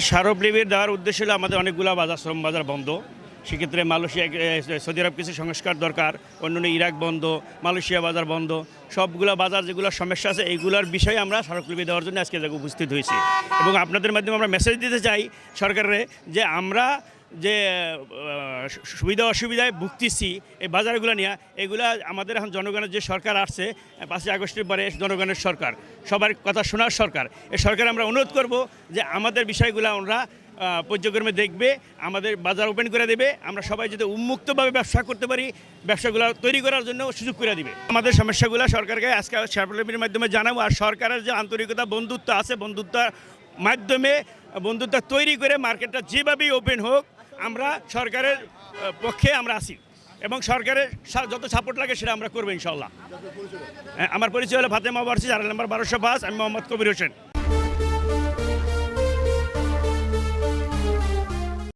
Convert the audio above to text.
স্মারকলিপির দেওয়ার উদ্দেশ্য হলো আমাদের অনেকগুলো বাজার, শ্রম বাজার বন্ধ। সেক্ষেত্রে মালয়েশিয়া সৌদি আরব কিছু সংস্কার দরকার, অন্যান্য ইরাক বন্ধ, মালয়েশিয়া বাজার বন্ধ। সবগুলো বাজার যেগুলো সমস্যা আছে, এইগুলোর বিষয়ে আমরা স্মারকলিপি দেওয়ার জন্য আজকে উপস্থিত হয়েছি। এবং আপনাদের মাধ্যমে আমরা মেসেজ দিতে চাই সরকারের যে আমরা যে সুবিধা অসুবিধায় ভুগতেছি এই বাজারগুলো নিয়ে, এগুলা আমাদের এখন জনগণের যে সরকার আসছে পাঁচই আগস্টের পরে জনগণের সরকার, সবার কথা শোনার সরকার। এই সরকার আমরা অনুরোধ করব যে আমাদের বিষয়গুলো ওরা পর্যক্রমে দেখবে, আমাদের বাজার ওপেন করে দেবে, আমরা সবাই যাতে উন্মুক্তভাবে ব্যবসা করতে পারি, ব্যবসাগুলো তৈরি করার জন্য সুযোগ করে দিবে। আমাদের সমস্যাগুলো সরকারকে আজকে স্যারলিপির মাধ্যমে জানাব, আর সরকারের যে আন্তরিকতা, বন্ধুত্ব আছে, বন্ধুত্বের মাধ্যমে, বন্ধুত্ব তৈরি করে মার্কেটটা যেভাবেই ওপেন হোক আমরা সরকারের পক্ষে আমরা আছি এবং সরকারের যত সাপোর্ট লাগে সেটা আমরা করব ইনশাল্লাহ হ্যাঁ, আমার পরিচয় হলো ফাতেমা বার্সি চার নাম্বার বারোশো পাঁচ আমি মোহাম্মদ কবির হোসেন।